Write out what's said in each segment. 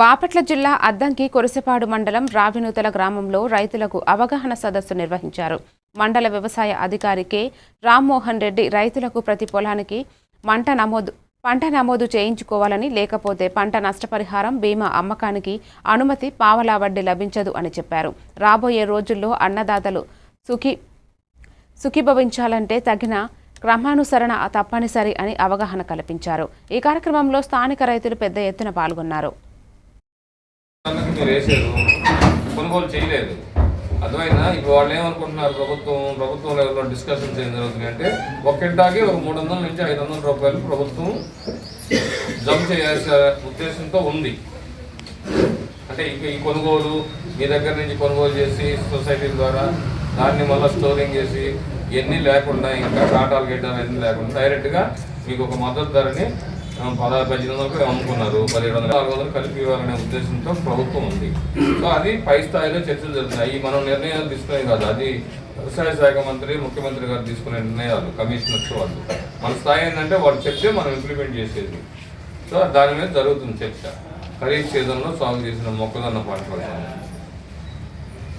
బాపట్ల జిల్లా అద్దంకి కొరసపాడు మండలం రావినూతల గ్రామంలో రైతులకు అవగాహన సదస్సు నిర్వహించారు. మండల వ్యవసాయ అధికారి కె. రామ్మోహన్ రెడ్డి రైతులకు ప్రతి పొలానికి మంట నమోదు పంట నమోదు చేయించుకోవాలని లేకపోతే పంట నష్టపరిహారం బీమా అమ్మకానికి అనుమతి పావలా వడ్డీ లభించదు అని చెప్పారు. రాబోయే రోజుల్లో అన్నదాతలు సుఖీ సుఖీభవించాలంటే తగిన క్రమానుసరణ తప్పనిసరి అని అవగాహన కల్పించారు. ఈ కార్యక్రమంలో స్థానిక రైతులు పెద్ద ఎత్తున పాల్గొన్నారు. మీరు వేసారు కొనుగోలు చేయలేదు. అర్థమైనా ఇప్పుడు వాళ్ళు ఏమనుకుంటున్నారు ప్రభుత్వం? ప్రభుత్వం లెవెల్లో డిస్కషన్ చేయడం జరుగుతుంది అంటే ఒక్కింటాకి ఒక మూడు వందల నుంచి ఐదు వందల రూపాయలు ప్రభుత్వం జమ చేయాల్సిన ఉద్దేశంతో ఉంది. అంటే ఇక ఈ కొనుగోలు మీ దగ్గర నుంచి కొనుగోలు చేసి సొసైటీ ద్వారా దాన్ని మళ్ళీ స్టోరింగ్ చేసి ఇవన్నీ లేకుండా ఇంకా కాటాలు గేటాలు అన్నీ లేకుండా డైరెక్ట్గా మీకు ఒక మద్దతు ధరని పదహారు పద్దెనిమిది వరకు అమ్ముకున్నారు. పదిహేడు వందల నాలుగు వందలు కలిపి ఇవ్వాలనే ఉద్దేశంతో ప్రభుత్వం ఉంది. సో అది పై స్థాయిలో చర్చలు జరుగుతున్నాయి. మనం నిర్ణయాలు తీసుకునే కాదు. అది వ్యవసాయ శాఖ మంత్రి ముఖ్యమంత్రి గారు తీసుకునే నిర్ణయాలు కమిషనర్స్ వాళ్ళు. మన స్థాయి ఏంటంటే వాళ్ళు చెప్తే మనం ఇంప్లిమెంట్ చేసేది. సో దాని మీద జరుగుతుంది చర్చ. ఖరీఫ్ సీజన్లో సాగు చేసిన మొక్కజొన్న పంటల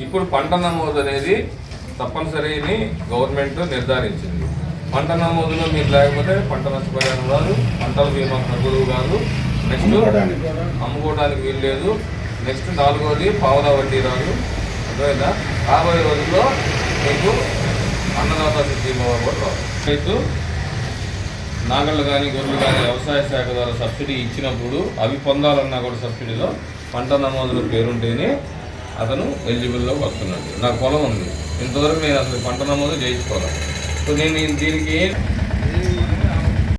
ఇప్పుడు పంట నమోదు అనేది తప్పనిసరి గవర్నమెంట్ నిర్ధారించింది. పంట నమోదులో మీరు లేకపోతే పంట నష్టపరిహారం రాదు. పంటల బీమా తగ్గులు కాదు. నెక్స్ట్ అమ్ముకోవడానికి. వీలు లేదు. నెక్స్ట్ నాలుగోది పావలా వడ్డీ రాదు అర్థమైందా? రాబోయే రోజుల్లో మీకు అన్నదాత సిద్ధి కూడా రాదు. రైతు నాగళ్ళు కానీ గొర్రెలు కానీ వ్యవసాయ శాఖ ద్వారా సబ్సిడీ ఇచ్చినప్పుడు అవి పొందాలన్నా కూడా సబ్సిడీలో పంట నమోదులో పేరుంటేనే అతను ఎలిజిబుల్లో వస్తున్నాడు. నాకు పొలం ఉంది. ఇంతవరకు నేను అసలు పంట నమోదు చేయించుకోవాలి సో నేను దీనికి